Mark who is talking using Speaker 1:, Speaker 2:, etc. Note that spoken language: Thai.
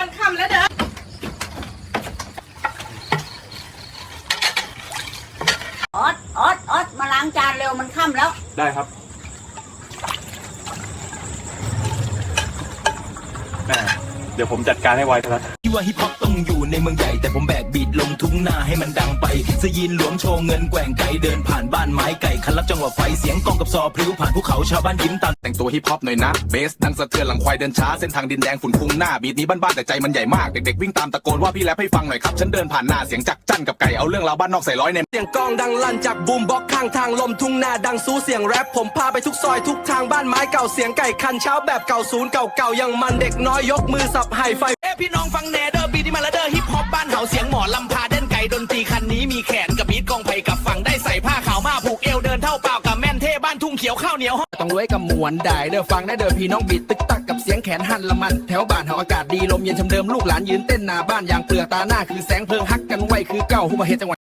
Speaker 1: มันค่ำแล้วเด้อ
Speaker 2: ออดออดอดมาล้างจานเร็วมันค่ำแล้ว ได้ครับแ
Speaker 3: ม่เดี๋ยวผมจัดการให้ไวครับ
Speaker 4: ที่ว่าฮิปฮอปต้องอยู่ในเมืองใหญ่แต่ผมแบกบีดลงทุ่งนาให้มันดังไปสยีนหลวมโชว์เงินแกว่งไกเดินผ่านบ้านไม้ คันรับจังหวะไฟเสียงกองกับซอพลิ้วผ่านภูเขาชาวบ้านยิ้มตาม
Speaker 5: แต่งตัวฮิปฮอปหน่อยนะเบสดังสะเทือนหลังควายเดินช้าเส้นทางดินแดงฝุ่นฟุ้งหน้าบีดนี้บ้านๆแต่ใจมันใหญ่มากเด็กๆวิ่งตามตะโกนว่าพี่แรปให้ฟังหน่อยครับฉันเดินผ่านหน้าเสียงจักจั่นกับไก่เอาเรื่องราวบ้านนอกใส่ร้อยใน
Speaker 6: เสียงกองดังลั่นจากบูมบ็อกข้างทางลมทุ่งนาดังซูเสียงแรปผมพาไปทุกซอยทุกทางบ้านไม้เก่าเสียงไก่คันเช้าแบบเก่าศูนย์เก่าๆยังมันเด็กน้อยยกมือสับไฮไฟ
Speaker 7: เอ้พี่น้องฟังแนเดอร์บีที่มาละเดอร์ฮิปฮอปบ้านเฮาเสียงหมอลำพาเด่นไก่ดนตรีคันนี้มีแขนกับบีทกองไผ่กับ ข้าวเหนียว
Speaker 8: ต้องรวยกับมวนได้เด้อฟังได้เด้อพี่น้องบีดตึกตักกับเสียงแขนหันละมัน แถวบ้านเฮาอากาศดีลมเย็นชำเดิมลูกหลานยืนเต้นหน้าบ้านอย่างเปลือกตาหน้าคือแสงเพลิงฮักกันไว้คือเก้าหัวเฮ็ดจังหวัด